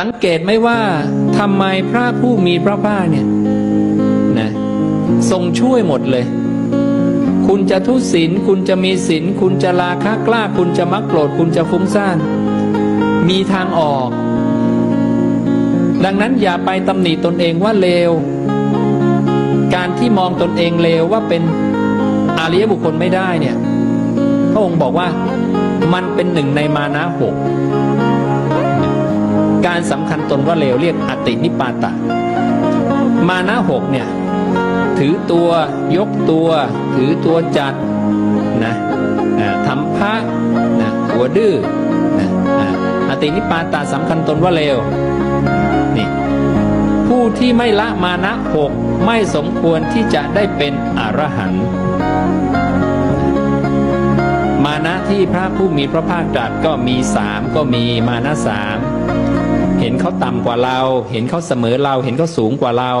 สังเกตไหมว่าทำไมพระผู้มีพระภาคเนี่ยนะทรงช่วยหมดเลย คุณจะทุศีลคุณจะมีศีลคุณจะลาคะกล้า คุณจะมักโกรธคุณจะฟุ้งซ่านมีทางออก ดังนั้นอย่าไปตำหนิตนเองว่าเลว การที่มองตนเองเลวว่าเป็นอาริยบุคคลไม่ได้เนี่ยพระองค์บอกว่ามันเป็นหนึ่งในมานะหก การสำคัญตนว่าเลวเรียกอตินิปาตะ มานะหกเนี่ยถือตัวยกตัว ถือตัวจัดนะทำพระนะหัวดื้อนะอตินิปาตะสำคัญตนว่าเลวนี่ผู้ที่ไม่ละมานะหกไม่สมควรที่จะได้เป็นอรหันต์มานะที่พระผู้มีพระภาคตรัสก็มีสามก็มีมานะสาม เห็นเขาต่ำกว่าเรา เห็นเขาเสมอเรา เห็นเขาสูงกว่าเรา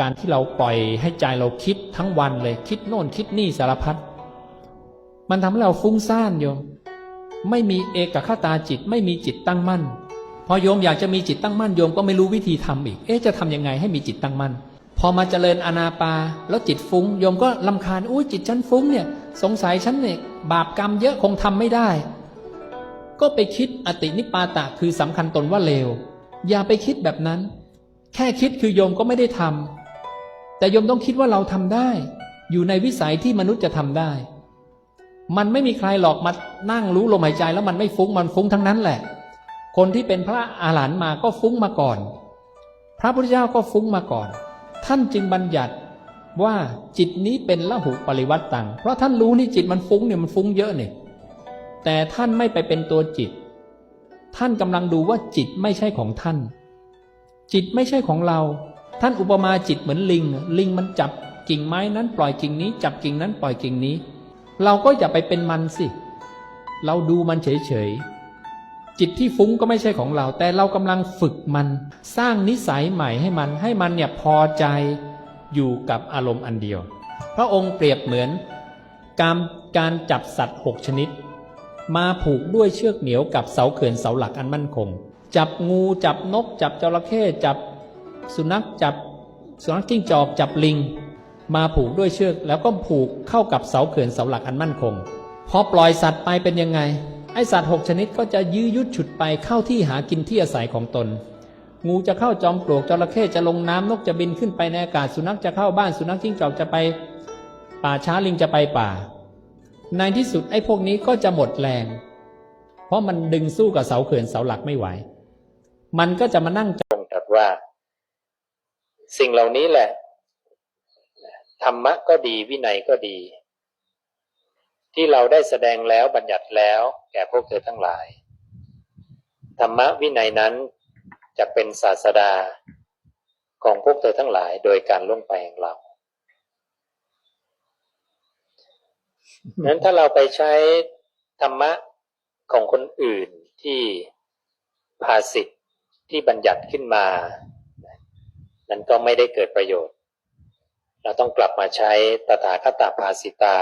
การที่เราปล่อยให้ใจเราคิดทั้งวันเลย คิดโน่นคิดนี่สารพัดมันทำให้เราฟุ้งซ่านโยม ไม่มีเอกคตาจิตไม่มีจิตตั้งมั่น พอโยมอยากจะมีจิตตั้งมั่นโยมก็ไม่รู้วิธีทำอีก เอ๊ะจะทำยังไงให้มีจิตตั้งมั่น พอมาเจริญอนาปา แล้วจิตฟุ้งโยมก็ลำคาญอุ้ยจิตฉันฟุ้งเนี่ย สงสัยฉันเนี่ยบาปกรรมเยอะคงทำไม่ได้ ก็ไปคิดอตินิปาตะคือสำคัญตนว่าเลว อย่าไปคิดแบบนั้น แค่คิดคือโยมก็ไม่ได้ทำแต่โยมต้องคิดว่าเราทำได้ อยู่ในวิสัยที่มนุษย์จะทำได้ มันไม่มีใครหรอกมานั่งรู้ลมหายใจแล้วมันไม่ฟุ้งมันฟุ้งทั้งนั้นแหละ คนที่เป็นพระอาหารหันต์มาก็ฟุ้งมาก่อน พระพุทธเจ้าก็ฟุ้งมาก่อน ท่านจึงบัญญัติว่าจิตนี้เป็นละหุปริวัตตังเพราะท่านรู้นี่จิตมันฟุ้งเนี่ยมันฟุ้งเยอะเนี่ย แต่ท่านไม่ไปเป็นตัวจิต ท่านกำลังดูว่าจิตไม่ใช่ของท่าน จิตไม่ใช่ของเรา ท่านอุปมาจิตเหมือนลิง ลิงมันจับกิ่งไม้นั้นปล่อยกิ่งนี้ จับกิ่งนั้นปล่อยกิ่งนี้ เราก็อย่าไปเป็นมันสิ เราดูมันเฉยๆ จิตที่ฟุ้งก็ไม่ใช่ของเรา แต่เรากำลังฝึกมัน สร้างนิสัยใหม่ให้มัน ให้มันเนี่ยพอใจอยู่กับอารมณ์อันเดียว พระองค์เปรียบเหมือนการการจับสัตว์หกชนิด มาผูกด้วยเชือกเหนียวกับเสาเขื่อนเสาหลักอันมั่นคง จับงูจับนก จับจระเข้จับสุนัขจับสุนัขจิ้งจอกจับลิง มาผูกด้วยเชือกแล้วก็ผูกเข้ากับเสาเขื่อนเสาหลักอันมั่นคงพอปล่อยสัตว์ไปเป็นยังไง ไอสัตว์หกชนิดก็จะยื้อยุดฉุดไปเข้าที่หากินที่อาศัยของตน งูจะเข้าจอมปลวกจระเข้จะลงน้ำนกจะบินขึ้นไปในอากาศสุนัขจะเข้าบ้านสุนัขจิ้งจอกจะไป ป่าช้าลิงจะไปป่า ในที่สุดไอ้พวกนี้ก็จะหมดแรง เพราะมันดึงสู้กับเสาเขื่อนเสาหลักไม่ไหว มันก็จะมานั่งทรงตรัสว่า สิ่งเหล่านี้แหละ ธรรมะก็ดีวินัยก็ดี ที่เราได้แสดงแล้วบัญญัติแล้ว แก่พวกเธอทั้งหลาย ธรรมะวินัยนั้นจะเป็นศาสดาของพวกเธอทั้งหลายโดยการล่วงไปแห่งเรา นั้นถ้าเราไปใช้ธรรมะของคนอื่นที่ภาสิทธ์ที่บัญญัติขึ้นมา นั้นก็ไม่ได้เกิดประโยชน์ เราต้องกลับมาใช้ตถาคตภาสิตา